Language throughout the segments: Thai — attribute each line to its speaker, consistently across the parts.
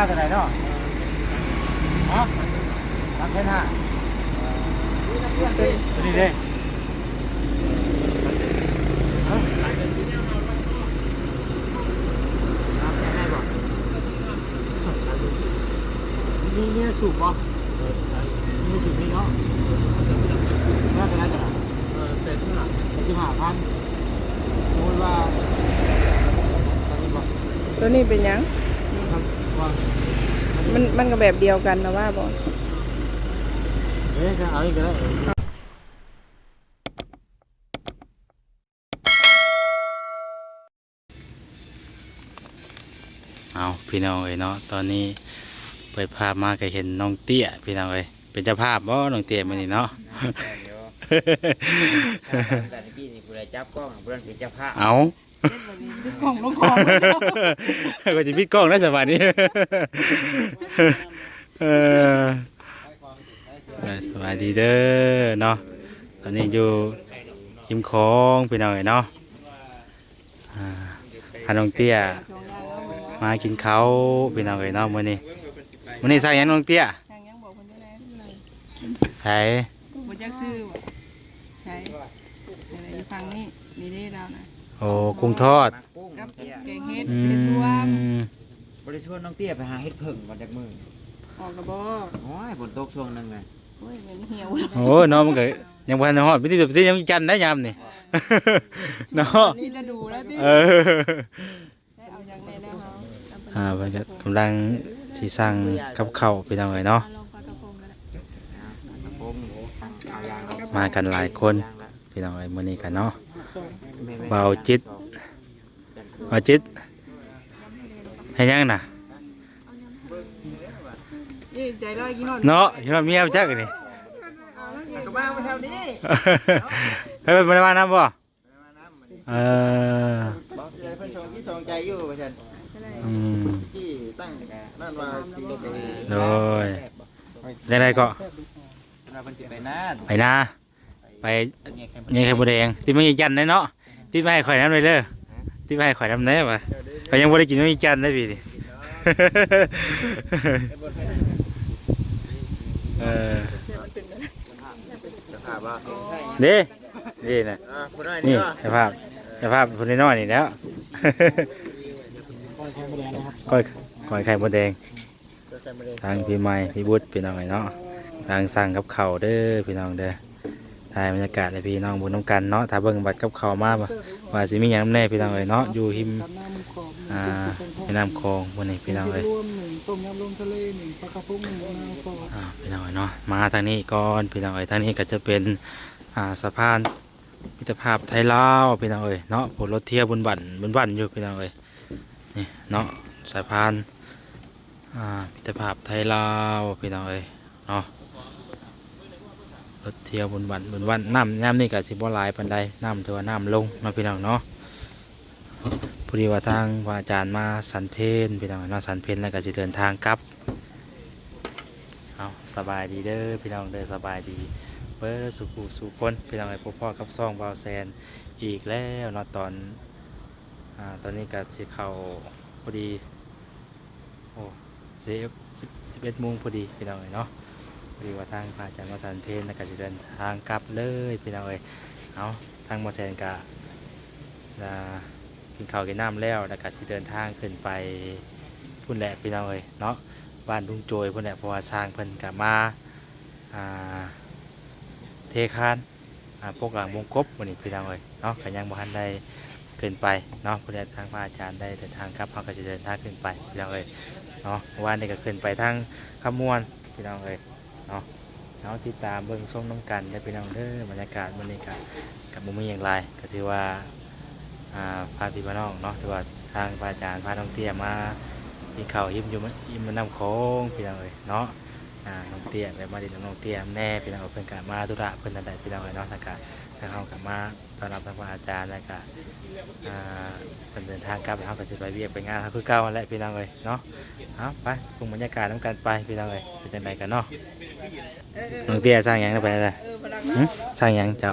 Speaker 1: าคาเท่าไหร่เนาะฮะสามแสนห้าตัวนี้เด้ฮะสามแสนห้าบ่มีเนี่ยสูบบ่มีสูบนี่เนาะน่าจะได้จ้ะเออเป็นที่ห้าเป็นที่ห้าพันสมมติว่าสามสิบบ่
Speaker 2: ตัวนี้เป็นหยัง
Speaker 1: ครับ ว่า
Speaker 2: มันมันก็แบบเดียวกันนะว่าบ่
Speaker 1: เอ๊ะจะเอาอีกแล้ว
Speaker 3: เอาพี่น้องเอ้ยเนาะตอนนี้เปิดภาพมาก็เห็นน้องเตี้ย พี่น้องเอ้ยเป็นเจ้าภาพบ่น้องเตี้ยมื้อนี้เนาะ
Speaker 4: แต่ตะกี้นี่ผู้ใดจับกล้องผู้นั้นเป็นเจ้าภาพ
Speaker 3: เอา
Speaker 2: ดึกของลงของ
Speaker 3: ก็จะปิดกล้องได้สบายนี้เออเออสบายดีเด้อเนาะตอนนี้อยู่หิมคองพี่น้องเอ้ยเนาะอ่าพาน้องเตี้ยมากินข้าวพี่น้องเอ้ยเนาะมื้อนี้มื้อนี้ใส่หยังน้องเตี้ย
Speaker 2: ทางยังบอกคนด้วยนะเลย
Speaker 3: ใส่
Speaker 2: บ่จักซื้อบ่ใช่อะไรอยู่ฟังนี่นี่ได้แล้วนะ
Speaker 3: โอ้กุ้งทอด
Speaker 4: มากุ้ง
Speaker 2: กับ
Speaker 4: น้องเตี้ย
Speaker 2: แกงเฮ็ด
Speaker 3: อื
Speaker 2: เฮ็ดรวม
Speaker 3: ม
Speaker 4: บริชวนน้องเตี้ยไปหาเฮ็ดผึ่งมาจากมือ
Speaker 2: ออกกระบอก
Speaker 4: โอ้ยฝนตกช่วงหนึงไง
Speaker 2: โอ้ยเงินเหี่ยว
Speaker 3: โอ้ยเนาะมันก็ยังบ่ทันฮอดพิธีพิธียังจันทร์ได้ยามนี่ เนาะ
Speaker 2: นี่จะดูแล้วติ
Speaker 3: เออ
Speaker 2: ได้เอาอย่างไหนแล้วเฮา
Speaker 3: อ่าเพิ่นก็กำลังสิสั่งกับข้าวพี่น้องเอ้ยเนาะ
Speaker 2: ลงปลากระพงกัน
Speaker 4: กระโปรงเอายางแล้ว
Speaker 3: มากันหลายคน พี่น้องเอ้ยมื้อนี้กันเนาะ
Speaker 4: แม่ๆ
Speaker 3: เบาจิตมาจิตให้ยังน่ะ
Speaker 2: นี่ใจร้อยกี่ฮอด
Speaker 3: เนาะอยู่ว่าเมียจักนี่
Speaker 4: ก็มาเมื่อเช้านี้
Speaker 3: ไปไปบ่ได้มานํบ่เออ
Speaker 5: บอกเลยเพิ่นชงที่สองใจอยู่ว่าฉัน
Speaker 3: อืม
Speaker 5: ที่ตั้งนั่นว่าสิไป
Speaker 3: โดยได้ได้ก็
Speaker 5: เราเพิ่นสิไปนาน
Speaker 3: ไปนา ไป
Speaker 5: ยั
Speaker 3: งไข่มดแดงที่ไม่ยันได้เนาะที่ไม่ให้ข่อยน้ำเลยเด้อที่ไม่ให้ข่อยน้ำได้ปะเขายังบ่ได้กินไม่จันได้พี่ดิเออเด้นี่นะ
Speaker 5: อ่าผู้น้อย
Speaker 3: นี่
Speaker 5: นี่
Speaker 3: สภาพสภาพคนน้อยนี่แล้วก้อยก้อยไข่มดแดง ทางพี่ใหม่พี่บุตรพี่น้องไอ้เนาะทางสั่งกับเขาเด้อพี่น้องเด้อ ถ่ายบรรยากาศให้พี่น้องบุญน้ำกันเนาะถ้าเบิ่งบัตรกับเขามาบ่ว่าสิมีหยังแน่พี่น้องเอ้ยเนาะอยู่หิมอ่าแม่น้ำคลองบนนี้พี่น้องเอ้ย
Speaker 1: รวมหนึ่งต้มยำรวมทะเลหนึ่งปลากระพงหนึ่งนางฟอ
Speaker 3: อ่าพี่น้องเอ้ยเนาะมาทางนี้ก่อนพี่น้องเอ้ยทางนี้ก็จะเป็นอ่าสะพานมิตรภาพไทยลาวพี่น้องเอ้ยเนาะผมรถเที่ยวบนบั่นบนบั่นอยู่พี่น้องเอ้ยนี่เนาะสะพานอ่ามิตรภาพไทยลาวพี่น้องเอ้ยเนาะ รถเที่ยวบนบันบนบันน้ำน้ำนี่ก็สิบ่หลายปานใดน้ำถือว่าน้ำลงเนาพี่น้องเนาะพอดีว่าทางพระอาจารย์มาสันเพนพี่น้องเนาะสันเพนแล้วก็สิเดินทางกลับเอาสบายดีเด้อพี่น้องเด้อสบายดีเบอร์สุขุสุคนพี่น้องไอ้พวกพ่อกับซ่องบาวแซนอีกแล้วเนาะตอนอ่าตอนนี้ก็สิเข้าพอดีโอ้สิบสิบเอ็ดโมงพอดีพี่น้องเอ้ยเนาะ ดีว่าทางพระอาจารย์มาสันเพนแล้วก็จะเดินทางกลับเลยพี่น้องเอ้ยเอาทางบาวแซนก็จะกินข้าวกินน้ำแล้วแล้วก็สิเดินทางขึ้นไปพุ่นแหละพี่น้องเอ้ยเนาะบ้านลุงโจยพิ่นแหละเพราะว่าสร้างเพิ่นกะมาอ่าเทคานอ่าพวกหลังวงกบวันนี้พี่น้องเอ้ยเนาะก็ยังบ่ทันได้ขึ้นไปเนาะพิ่นได้ทางพระอาจารย์ได้เดินทางกลับเฮาก็จะเดินทางขึ้นไปพี่น้องเอ้ยเนาะเมื่อวานนี้ก็ขึ้นไปทางขมวนพี่น้องเอ้ย เนาะเอาติดตามเบิ้งส้มน้ำกันได้ไปน้องเด้อบรรยากาศบรรยากาศกับมุมีอย่างไรก็ถือว่าอ่าพาพี่พี่น้องเนาะถือว่าทางพระอาจารย์พาน้องเตี้ยมาพี่เขายิ้มอยู่มันยิ้มมันน้ำโค้งพี่น้องเลยเนาะอ่าน้องเตี้ยไปมาดิน้องเตี้ยแน่พี่น้องเอ้ยเพิ่นกะมาธุระเพิ่นนั่นแหละพี่น้องเลยเนาะถ้ากะถ้าเขากะมา ต้อนรับทางพระอาจารย์แล้วก็อ่าเพิ่นเดินทางกลับแล้วเขาก็สิไปเวียกไปงานคือเก่านั่นแหละพี่น้องเอ้ยเนาะเอาไปปรุงบรรยากาศน้ำกันไปพี่น้องเอ้ยเป็นจังไดกันเนาะน้องเตี้ยสร้างหยังไปเลยหึสร้างหยังเจ้า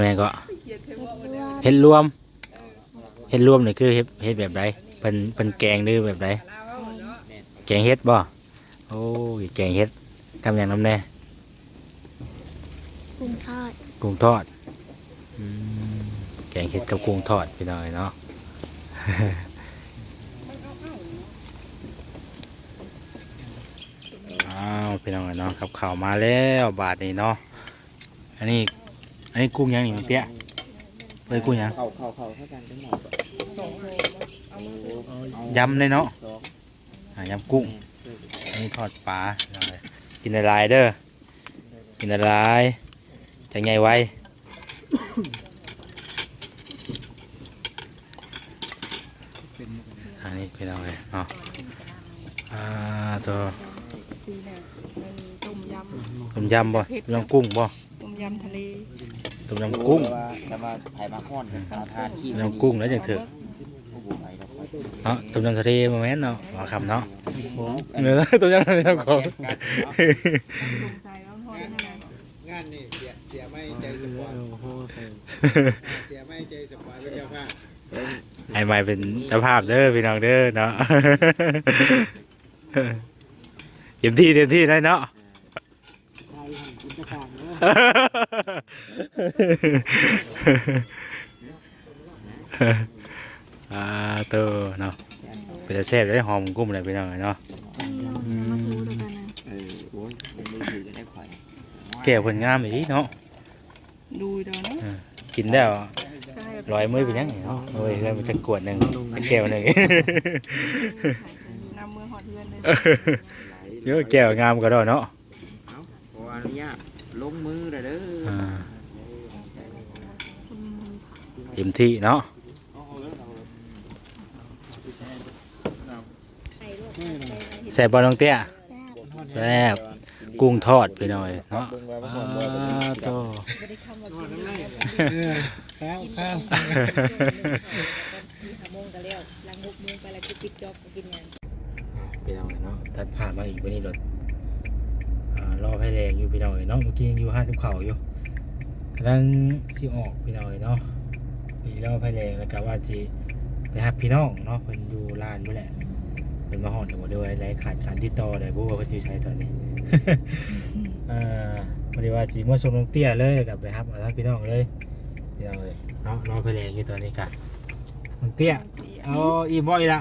Speaker 3: แม่ก็เห็ดรวมเห็ดรวมนี่คือเฮ็ดเฮ็ดแบบใดเป็นเป็นแกงหรือแบบใดแกงเฮ็ดบ่โอ้ยแกงเฮ็ดทำอย่างน้ำแน่
Speaker 6: กุ้งทอด
Speaker 3: กุ้งทอดแกงเฮ็ดกับกุ้งทอดพี่น้อยเนาะอ้าวพี่น้องเนาะกับข่าวมาแล้วบาทนี้เนาะอันนี้อันนี้กุ้งยังนี่มันเปี้ยเอ้ยกุ้งยัง
Speaker 4: เข้าเข้าเข้าเท่ากันทั้งหมด
Speaker 3: ยำเลยเนาะยำกุ้งอันนี้ทอดปลาพี่น้องเอ้ยกินละลายเด้อกินละลาย จะไงไว้อันนี้พี่น้องเลยเนาะอ่าตัว
Speaker 2: สีแดงเป็นต้มย
Speaker 3: ต้มยำบ่ต้มยำกุ้งบ่ำ
Speaker 2: ต้มยำทะเล
Speaker 3: ต้มยำกุ้ง
Speaker 4: แต่ว่าแต่ว่าไผ่มาห้อนเอาทานขี้
Speaker 3: ต้มยำกุ้งแล้วจังเถอะ
Speaker 4: โอ้โหไผ่ดอกไม้
Speaker 3: เนาะต้มยำทะเลมาแม่นเนาะว่าคำเนาะเนื้อต้มยำทะเลของ
Speaker 2: สงสัย
Speaker 5: นนี่เสียเสียไม่ใจสปอร์ตเสียไม่ใจสปอร์ตเป็นเจ้าภาพ
Speaker 3: ไอ้ใหม่เป็นเจ้าภาพเด้อพี่น้องเด้อเนาะเต็มที่เต็มที่ได้เนาะอ่าตัวเนาะเป็นจะแซ่บได้หอมกุ้มอะไรพี่น้องเนาะอืม
Speaker 4: เออโอ้ยมันมือถือกันได้ไผ่
Speaker 3: แก้วเพิ่นงามอีกเนาะ
Speaker 2: ดูเดี๋ยวนะ
Speaker 3: กินแล้วร้อยมือเป็นยังไงเนาะโอ้ยแล้วมันจะกวดหนึ่งแก้วหนึ่ง
Speaker 2: นำมือหอดเพื่อนเลย
Speaker 3: เยอะแก้วงามก็ได้เนาะ
Speaker 4: เอาขออนุญาตลงมือเลยเด้อ
Speaker 3: อ่าเต็มที่เนาะแซ่บบอลน้องเตี้ยแซ่บ กุ้งทอดไปหน่อยเนาะอ่าโต
Speaker 5: ข้าวข้าว
Speaker 3: พี่น้องเนาะตัดผ่านมาอีกวันนี้รถอ่ารอไฟแรงอยู่พี่น้องเนาะเมื่อกี้ยังอยู่ห้าสิบเข่าอยู่กำลังสิออกพี่น้องเนาะพี่รอไฟแรงแล้วก็ว่าจีไปหาพี่น้องเนาะเพิ่นอยู่ลานด้วยแหละเป็นมาหอดหรือด้วยไรขาดการติดต่อเลยเพราะว่าเพิ่นจะใช้ตอนนี้ อ่าบริว่าจีเมื่อส่งลงเตี้ยเลยกับไปครับเอาท่านพี่น้องเลยพี่น้องเลยเนาะรอไฟแรงอยู่ตอนนี้กันลงเตี้ยเอาอีบอยละ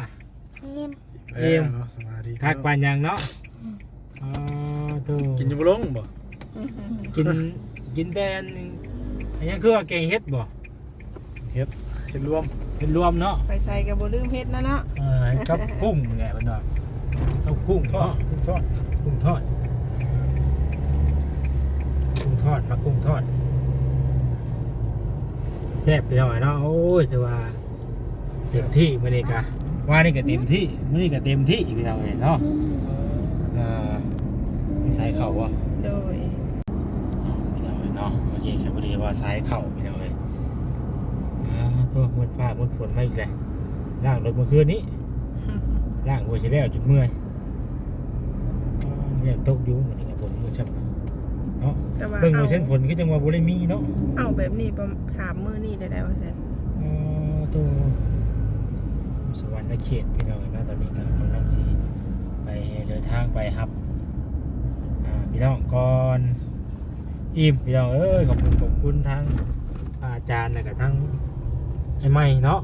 Speaker 6: นิ่ม
Speaker 3: เอ็ม
Speaker 1: สวัสดี
Speaker 3: คักปานยังเนาะอ๋อตัว
Speaker 1: กินอยู่บ่ลงบ่
Speaker 3: กินกินแต่อันอันนี้คือว่าแกงเฮ็ดบ่
Speaker 1: เห็นรวม
Speaker 3: เป็นรวมเนาะ
Speaker 2: ไปใส่กับโบลืมเพชรนะเนาะ
Speaker 3: เออกับกุ้งเนี่ยเพิ่นว่ากับกุ้งทอดกุ้งทอดกุ้งทอดกุ้ง ทอดมากุ้งทอดแซ่บไปหน่อยเนาะโอ้ยแต่ว่าเต็มที่มื้อนี้กะว่านี่ก็เต็มที่มื้อนี้ก็เต็มที่พี่น้องเอ้ยเนาะเออมีสายเข่าบ่
Speaker 2: โดย
Speaker 3: พี่น้องเอ้ยเนาะเมื่อกี้แค่พอดีว่าซ้ายเข่าพี่น้องเอ้ยอ่าตัวมืดฟ้ามืดฝนมาอีกแล้วล่างรถเมื่อคืนนี้ล่างหัวชิแล้วจุดเมื่อยอ่าเนี่ยตกอยู่เหมือนกับฝนมือชับเนาะ
Speaker 2: แต่ว่า
Speaker 3: เบิ่ง
Speaker 2: เอา
Speaker 3: ดูเส้นฝนก็จังว่าบ่ได้มีเนาะ
Speaker 2: เอาแบบนี้ประมาณสามมือนี่ได้แล้วว่าแซ่น
Speaker 3: อ่าตัวสวรรค์เขตพี่น้องเอ้ยเนาะตอนนี้ก็กำลังสิไปเดินทางไปครับอ่าพี่น้องก่อนอิ่มพี่น้องเอ้ยขอบคุณขอบคุณทั้งอาจารย์นะกับทั้งไอ้ไม่เนาะ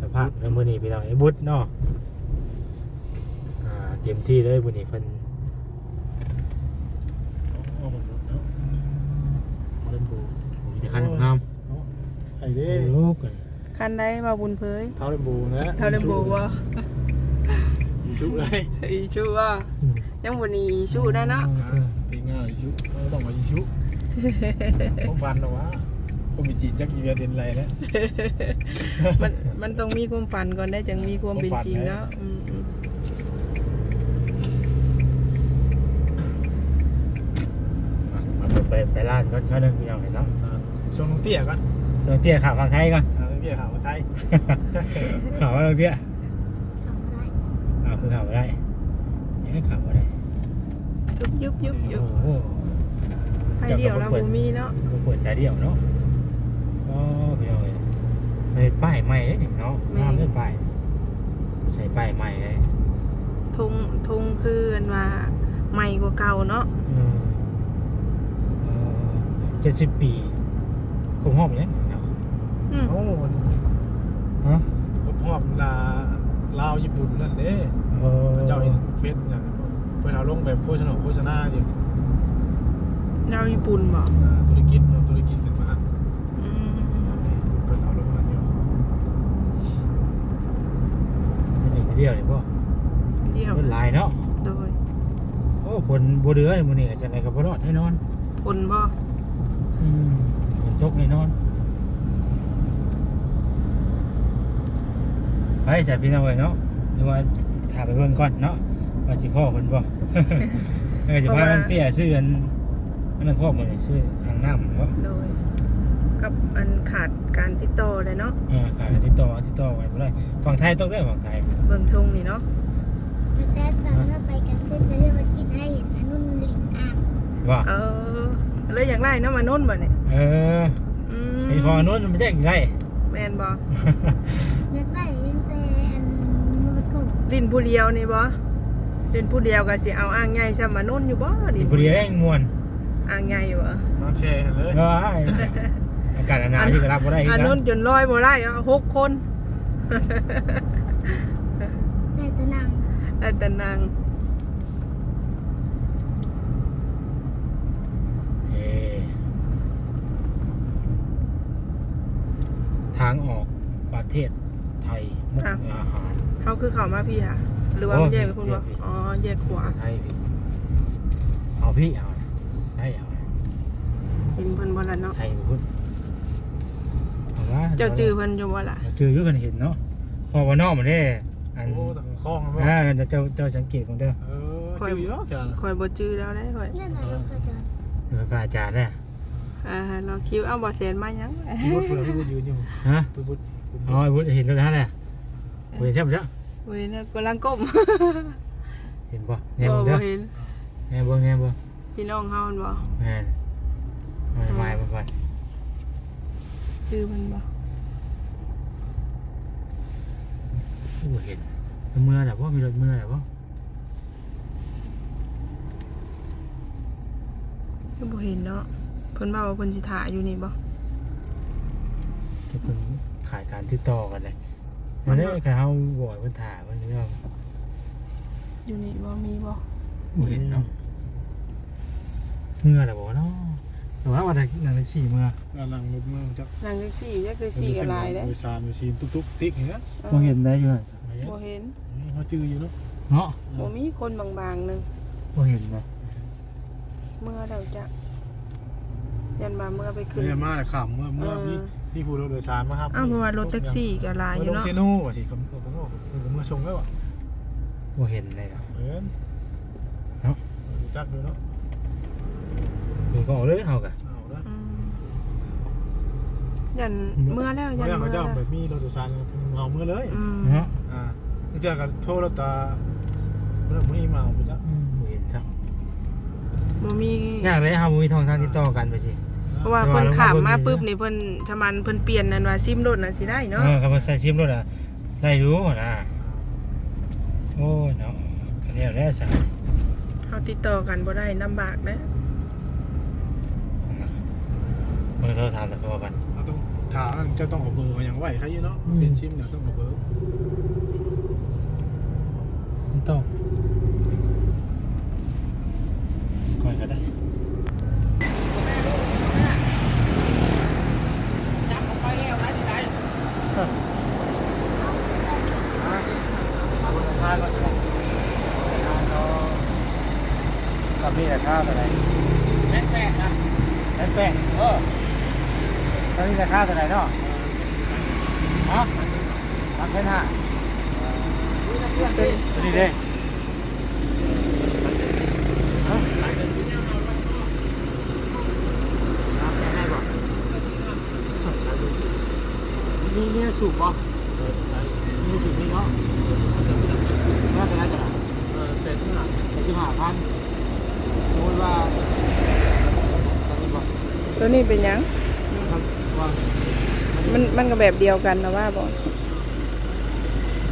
Speaker 3: สภาพในมือนี้พี่น้องไอ้บุตรเนาะอ่าเต็มที่เลยมือนี้เพิ่น
Speaker 1: โอ้โหเนาะ
Speaker 3: เล่นบูผมจะคันงาม
Speaker 1: ไอ้เด้
Speaker 3: ลูกเลย
Speaker 2: คันได้มาบุญเพย
Speaker 1: เท้าเดมบูนะ
Speaker 2: เท่าเดมโบว่า
Speaker 1: ชุบเลย
Speaker 2: อีชูว่ายังวันนี้อีชูได้เนาะ
Speaker 1: ตีง่ายชุบต้องมาชุบผมฟันหรอวะผมมีจีนจักยีเวียเด่นไรแล้ว
Speaker 2: มันมันต้องมีความฝันก่อนได้จังมีความเป็นจริงเนาะอืมอืม
Speaker 3: มา ไปไปร้านก็ก็เดินพี่น้องเห็นเนาะ
Speaker 1: ช่วงน้องเตี้ยก่อน
Speaker 3: เจอเตี้ยข่าวฝั่งไทยก่อน
Speaker 1: น้องเตี้ยข่าวไทย
Speaker 3: ข่าวว่าเราเตี้ย
Speaker 6: ทำอะไร
Speaker 3: ข่าวคือข่าวอะไรเนี่ยข่าวอะไร
Speaker 2: ยุบยุบยุบยุบ
Speaker 3: โอ้โห
Speaker 2: ไปเดียวเราบ่มีเนาะ
Speaker 3: เปิดใจเดียวเนาะอ๋อพี่น้องเอ้ยไม่ป้ายใหม่เลยนี่เนาะ
Speaker 2: แม
Speaker 3: ใส่ป้ายใหม่เลย
Speaker 2: ทงทงคืออันว่าใหม่กว่าเก่าเนาะ
Speaker 3: เจ็ดสิบปีครบรอบเลยเนาะ
Speaker 2: อืม
Speaker 1: โอ้มัน
Speaker 3: ฮะ
Speaker 1: ครบรอบลาลาวญี่ปุ่นนั่นเด้
Speaker 3: เออ
Speaker 1: เจ้าเห็นเฟซอย่างเพิ่นเอาลงแบบโฆษณาโฆษณาอยู่
Speaker 2: เราญี่ปุ่นบ่
Speaker 1: อ่าธุรกิจเอาธุรกิจกันมา
Speaker 2: อืม
Speaker 1: เพิ่นเอาลงนั่นอยู่
Speaker 3: มันอีกทีเดียวเลยพ่อ
Speaker 2: เดียว
Speaker 3: มันหลายเนาะ
Speaker 2: โดย
Speaker 3: โอ้คนบัวเรือนี่มื้อนี้ก็จะไหนกับบ่รอดแน่นอน
Speaker 2: ผลบ่
Speaker 3: อืม ฝนตกแน่นอนไปจัดพี่น้องไว้เนาะหรือว่าถ่ายไปเบิ่งก่อนเนาะว่าสิพ่อเพิ่นบ่เออจะพามันเตี้ยซื้ออันอันนั้นพ่อมื้อนี้ซื้ออ่างน้ำบ่
Speaker 2: โดยกับอันขาดการติดต่อเลยเนาะ
Speaker 3: เออขายติดต่อติดต่อไว้บ่ได้ฝั่งไทยต้องได้ฝั่งไทย
Speaker 2: เบิ่งทรงนี่เนาะ
Speaker 6: พระแซ่บตอนเราไปกันเต้นจะได้มากินให้เห็นอันนุ่นหลิงอ่าง
Speaker 3: ว่า
Speaker 2: เออ เลยอยากไล่เนาะมาโน่นบ่เนี่ย
Speaker 3: เออ
Speaker 2: อืม
Speaker 3: ไอ้พอนู้นมันแจ้งได้
Speaker 2: แม่นบ่
Speaker 6: อยากได้ตั้งแต่อันมันก็
Speaker 2: ลิ้นผู้เดียวนี่บ่ลิ้นผู้เดียวก็สิเอาอ่างใหญ่ซะมาโน่นอยู่บ่
Speaker 3: ดิ
Speaker 2: ลิ้น
Speaker 3: บุรีแรงมวน
Speaker 2: อ่างใหญ่บ่
Speaker 1: น้องแชร์เลย
Speaker 3: เอออากาศหนาวที่ก็รับบ่ได้คือ
Speaker 2: อ่า
Speaker 3: กัน
Speaker 2: โน่นจนลอยบ่ได้เอาหกคน
Speaker 6: ได้แต่นาง
Speaker 2: ได้แต่นาง
Speaker 3: เอ่อ ทางออกประเทศไทยมุกอาหาร
Speaker 2: เฮาคือเข้ามาพี่ค่ะ หรือว่า
Speaker 3: โอ้
Speaker 2: มันแยกไปพุ่นบ่
Speaker 3: แยกไป
Speaker 2: อ๋อแยกขวา
Speaker 3: ไทยพี่เอาพี่เอาได้เอา
Speaker 2: เห็นเพิ่นบ่ล่ะเนาะ
Speaker 3: ไทยพุ่นเอามา
Speaker 2: เจ้าจื้อเพิ่นอยู่บ่ล่ะ
Speaker 3: จืออยู่กันเห็นเนาะพอว่านอกมันได้อัน
Speaker 1: โอ้แต่คล้องแล้ว
Speaker 3: อ่าเจ้าเจ้าสังเกตของเด้อ
Speaker 1: เออจือเยอะจัง
Speaker 2: คอยบ่จื้อแล้วได้ค่อย
Speaker 6: นั่นน่ะรถเขาจอด
Speaker 3: เออพระอาจารย์น่ะ
Speaker 2: อ่าเราคิวเอาบ่แสนมายัง
Speaker 1: พี่บุตรพี่บุตรยืนอยู่
Speaker 3: ฮะ
Speaker 1: พี่บุตร
Speaker 3: อ๋อไอ้วุฒิเห็นแล้วนะเนี่ยเห็นใช่ไหมจ๊ะ
Speaker 2: เว้ยเนี่ยกำลังก้ม
Speaker 3: เห็นป่ะแง่
Speaker 2: บ่
Speaker 3: บ่เด้
Speaker 2: บ่
Speaker 3: อ
Speaker 2: เห็น
Speaker 3: แง่บ่แง่บ่
Speaker 2: พี่น้องเฮามันบ่
Speaker 3: แม่นมามาบ่ไป
Speaker 2: ชื่อมันบ่
Speaker 3: โอ้เห็นเมื่อแต่ว่ามีรถเมื่อแต่ว่า
Speaker 2: คือบ่เห็นเนาะเพิ่นว่าว่าเพิ่นสิถ่ายอยู่นี่บ่
Speaker 3: จะเพิ่งขายการติดต่อกันเลยนั่นแหละก็เฮาบ่อยเพิ่นถ่ายเพิ่นเรื่อง
Speaker 2: อยู่นี่บ่ มีบ่
Speaker 3: บ่เห็นเนาะเมื่อแต่บ่เนาะแต่ว่าวันนั้นได้สี่เมื่อ
Speaker 1: กำลังรถเมืองจัก
Speaker 2: นางแท็กซี่จักคือสี่ก็หลายเด้
Speaker 1: โดยสารโดยซีนตุ๊กๆติ๊กอย่างเงี้ย
Speaker 3: บ่เห็นได้อยู่
Speaker 2: บ่เห็น
Speaker 1: เขาจืออยู่เนาะ
Speaker 3: เนาะ
Speaker 2: บ่มีคนบางๆหนึง
Speaker 3: บ่เห็นนะ
Speaker 2: เมื่อแล้วจ้ะ ยันมาเมื่อไปขึ้น
Speaker 1: เรียนมาแต่ขำเมื่อเมื่อมีมีผู้รถโดยสารมาครับ
Speaker 2: อ้าวเพราะว่ารถแท็กซี่ก็หลายอยู่
Speaker 1: ลง
Speaker 2: เนาะ
Speaker 1: เซโน่ว่ะสิกับกับกับกับเมื่อชงแล้วอะ
Speaker 3: บ่เห็นเลยเนาะ
Speaker 1: เอ็น
Speaker 3: เนาะ
Speaker 1: จักดูเนาะ
Speaker 3: ดูก็ออกเลยเฮาก็
Speaker 1: เอาละ
Speaker 2: อืมยันเมื่อแล้วยั
Speaker 1: เขา
Speaker 2: น
Speaker 1: อยาก
Speaker 2: เมื่
Speaker 1: เขา
Speaker 2: อ
Speaker 1: เจ้า
Speaker 2: แล้ว
Speaker 1: แบบมีรถโดยสารเอาเมื่อเลย
Speaker 2: อืม
Speaker 3: เนาะ
Speaker 1: อ่านี่เจอกับโทรรถตาเมื่อนี้มาเอาไปจ้ะ
Speaker 3: อืมบ่เห็นจัง
Speaker 2: บ่มี
Speaker 3: ยากเลยเฮาบ่มีทางทางติดต่อกันไปสิ
Speaker 2: เพราะว่าเพิ่นขามมาปุ๊บนี่เพิ่นชะมันเพิ่นเปลี่ยนนั่นว่าซิมรถน่ะสิได้เนาะ
Speaker 3: เออคำว่าใส่ซิมรถอะได้อยู่นะโอ้ยเนาะอันนี้แหละจ้ะ
Speaker 2: เฮาติดต่อกันบ่ได้ลำบากเด้อ
Speaker 3: เมื่อเราถามแต่พอกัน
Speaker 1: เราต้องถามจะต้องเอาเบอร์มาอย่างไหวใครเยอะเนาะ
Speaker 3: อืม
Speaker 1: เป็นชิมเนี่ยต้องเอาเบอร์
Speaker 3: มันต้องก่อนก็ได้
Speaker 1: กับนี่ราคาเท่าไหร่
Speaker 3: แป้งแป้งนะแป้งแป้งเออตอนนี้ ราคาเท่าไหร่เนาะฮะสามพันห้าตัวนี้เด้มี
Speaker 1: เนี่ยสูบป่ะมีสูบนี่เนาะน่าจะได้จ้ะเออแต่ที่หลังแต่ที่ห้าพันสมมติว่า
Speaker 2: ตัวนี้เป็นยัง มันมันก็แบบเดียวกันนะว่าบ่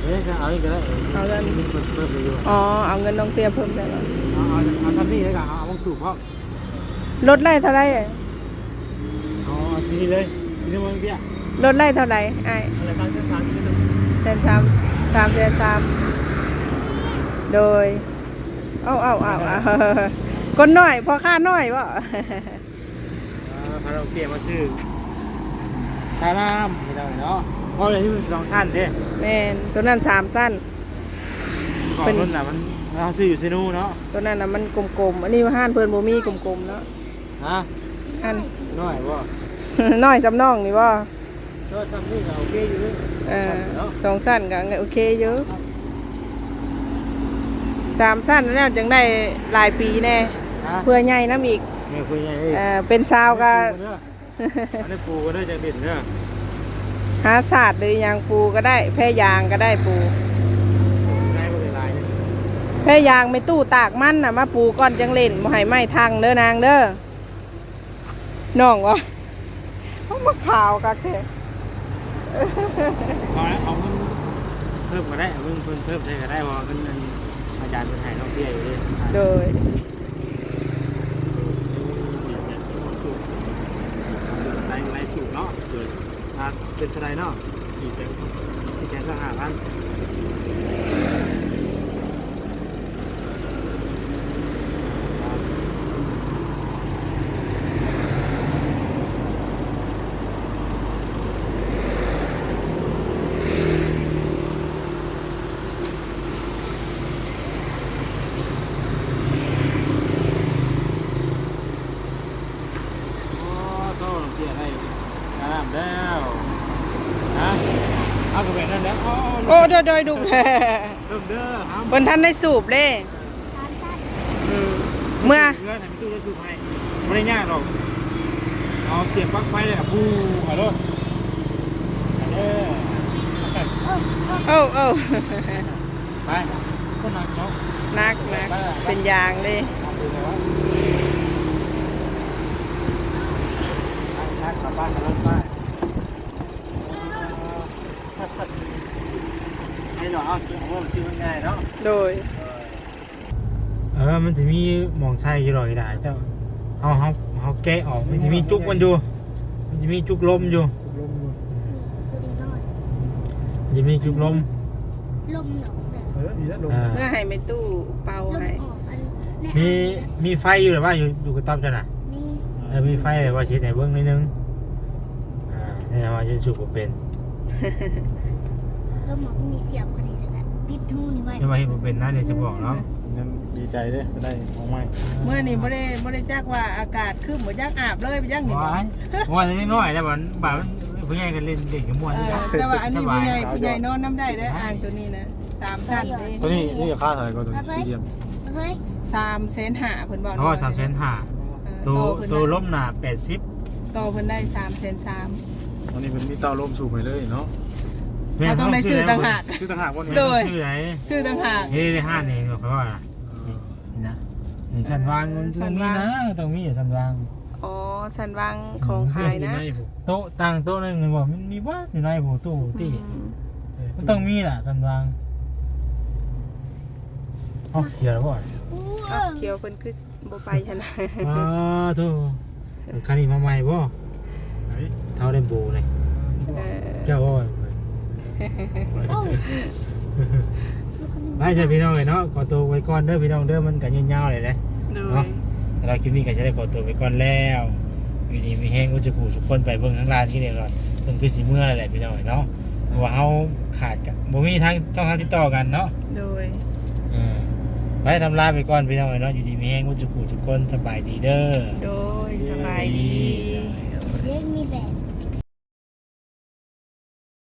Speaker 1: เออ
Speaker 3: นี่จะเอาอีกก็ได้
Speaker 2: เอาเงิน
Speaker 3: เพิ่มเพิ่มไปอยู่
Speaker 2: อ๋อเอาเงินน้องเตี้ยเพิ่มได้แล้ว
Speaker 3: เอาเอาเอาทำนี่เลยกันเอาเอาวงสูบเพราะ
Speaker 2: ลดไล่เท่าไหรอะ
Speaker 3: เอาเอาซีนี่เลยซีนี่มันเบี้ย
Speaker 2: ลดไล่เท่าไหรไอ้
Speaker 3: อะไรตั้งเส้นทางที่นึง
Speaker 2: แสนสามสามแสนสามโดยเอาเอาเอาเอาคนน้อยพอค่าน้อยวะ
Speaker 3: พาเราเกี่ยมาซื้อ ซาลามไม่ได้เนาะเพราะอะไรที่มันสองสั้นเด้
Speaker 2: แมนตัวนั้นสามสั้น
Speaker 3: ก่อนนู้นน่ะมันเราซื้ออยู่ซีนูเนาะ
Speaker 2: ตัวนั้นน่ะมันกลมๆ อันนี้ห้านเพิ่นบ่มีกลมๆเนาะ
Speaker 3: ฮะ
Speaker 2: อัน
Speaker 3: น้อยบ่
Speaker 2: น้อยสำน้องนี่บ่
Speaker 3: ก็ทำนี่ก็โอเคอยู่เลย
Speaker 2: เออสองสั้นก็โอเคเยอะสามสั้นแล้วจังได้หลายปีแน่
Speaker 3: ฮะ
Speaker 2: เพื่อใหญ่น้ำอีก
Speaker 3: เนี่ยคุยไง
Speaker 2: เออเป็นสาวก็
Speaker 3: อันนี้ปูก็ได้จากเด่นเนี่ย
Speaker 2: หาศาสตร์หรือหยางปูก็ได้ แพร่ยางก็ได้ปู
Speaker 3: ได้ก็เลยลายเนี่ย
Speaker 2: แพร่ยางไม่ตู้ตากมันน่ะมาปูก่อนจังเล่นบ่ให้ไหม้ทางเด้อนางเด้อน้องวะเขามาข่าวกักแท้
Speaker 3: เอาละเอาเงินเพิ่มก็ได้เอาเงินเพิ่มเพิ่มใช้ก็ได้เพราะว่าเงินอันอาจารย์เป็นไห้น้องเตี้ยอยู่เลย
Speaker 2: โดย
Speaker 3: สูตรไล่ไล่สูตรเนาะเกิดถ้า เป็นเท่าไรเนาะสี่แสนสี่แสนสองห้าพัน โอ้โตน้องเตี้ยได้น้ำแล้วฮะเอากระเบื้องนั่นแล้ว
Speaker 2: โอ้โดยโดยดูแล
Speaker 3: เริ่มเด้อห้าม
Speaker 2: บนท่านได้สูบเลย
Speaker 6: สามสั้น
Speaker 2: อืมเมื่อ
Speaker 3: เงื่อนไหนไม่ตู้จะสูบให้ไม่ได้ยากหรอกเอาเสียบปลั๊กไฟเลยกับปูเอาเด้อเอาเด้อ
Speaker 2: โอ้โอ้
Speaker 3: ไปคนหนักเนาะ
Speaker 2: นักนักเป็นยางเลย
Speaker 3: เอาไปเลยวะชักกลับบ้านกับรถไฟ ให้หน่อยเอาซื้อของซื้อมันง่ายเนาะ
Speaker 2: โดย
Speaker 3: เออมันจะมีหมองไส้อยู่หรอยได้เจ้าเอาเขาเขาแกะออกมันจะมีจุกมันอยู่ มันจะมีจุกลมอยู่
Speaker 6: ตัวดีน้อย
Speaker 3: มันจะมีจุกลม
Speaker 6: ลมหนองแบบ
Speaker 1: เออดีแล้วลง
Speaker 3: อ่า
Speaker 2: เมื่อให้ไม่ตู้เป่า
Speaker 6: ลม
Speaker 2: ให้
Speaker 6: ออกอันใน
Speaker 3: มีมีไฟอยู่หรือว่าอยู่อยู่กับต๊อบจ้ะน่ะ
Speaker 6: มี
Speaker 3: เออมีไฟเลยว่าชิดไหนเบิ้งนิดนึงอ่าเนี่ยว่าจะสูบบ่เป็น
Speaker 6: ลมหมอกมีเสียบคนนี้แล้วกันปิดหูนี่ไว้
Speaker 3: เนี่ยว่าเห็นบ่เป็นนะเดี๋ยวจะบอกเนาะ
Speaker 1: งั้นดีใจเด้ไม่ได้ของใหม่
Speaker 2: เมื่อนี้บ่ได้บ่ได้จักว่าอากาศคือบ่จักอาบเลยบ่จักนี่บ่
Speaker 3: ว้ายว่าจะนิดหน่อยแต่ว่าบ่ามันผู้ใหญ่กันเล่นเล่นกับมวน
Speaker 2: เอ
Speaker 3: นี่
Speaker 2: อ
Speaker 3: นะ
Speaker 2: แต่ว่าอันนี้
Speaker 3: สบา
Speaker 2: ผู้
Speaker 3: ย
Speaker 2: ใหญ่ผู้ใหญ่นอนน้ำได้เด้ออ่างตัวนี้นะสามชั้นเลย
Speaker 1: ตัวนี้นี่ค่าเท่าไหร่ก็ตัวนี้สี่เหลี่ยม
Speaker 6: เฮ้ย
Speaker 2: สามแสนห้าเพิ่นบอก
Speaker 3: เพราะว่าสามแสนห้า
Speaker 2: เออ
Speaker 3: ตัว
Speaker 2: เพิ่น
Speaker 3: ตัว
Speaker 2: ได้
Speaker 3: ล้มหนาแปดสิบ
Speaker 2: โตเพิ่นได้สามแสนสาม
Speaker 1: ตอนนี้เป็นมีเตาลมสูบไปเลยเนาะ
Speaker 2: เราต้องได้ซื้อต่างหาก
Speaker 1: ชื่อต่างหากวันนี้
Speaker 2: โดย
Speaker 3: ชื่อไหน
Speaker 2: ชื่อต่างหาก
Speaker 3: เฮ้ยได้ห้าเองบอกเขาว่านี่นะนี่สันวางมันต้องมีนะต้องมีสันวาง
Speaker 2: อ๋อสันวางของขายนะ
Speaker 3: โต๊ะตั้งโต๊ะนึงมันบอกมันมีว่าอยู่ในผู้ตู้ที่
Speaker 2: อืม
Speaker 3: มันต้องมีแหละสันวางเอ๋อเขียนแล้วบ่
Speaker 6: อู้
Speaker 2: อ้าวเขียวเพิ่นคือบ่ไปชนะ
Speaker 3: อ๋อทูคันนี้มาใหม่บ่
Speaker 1: ไหน
Speaker 3: เท่าได้โบเลย
Speaker 2: เออ
Speaker 3: เจ้าว่า
Speaker 6: โอ้
Speaker 3: ไม่ใช่พี่น้องเลยเนาะขอตัวไว้ก่อนเด้อพี่น้องเด้อมันกันยาวๆเลยนะ
Speaker 2: โด
Speaker 3: เนาะ
Speaker 2: ย
Speaker 3: สำหรับคลิปนี้ก็จะได้ขอตัวไปก่อนแล้ววิดีมีแห้งอุจกูทุกคนไปเบิ่งทั้งร้านที่นี่ก่อนเพิ่นคือสีเมื่ออะไรแหละพี่น้องเนาะเพราะว่าเฮาขาดกันบ่มีทางต้องทางติดต่อกันเนาะ
Speaker 2: โดย
Speaker 3: เออไปทำลาไปก่อนพี่น้องเนาะอยู่ดีมีแห้งอุจกูทุกคนสบายดีเด้อ
Speaker 2: โดยสบายดี
Speaker 6: เรียกมีแบบ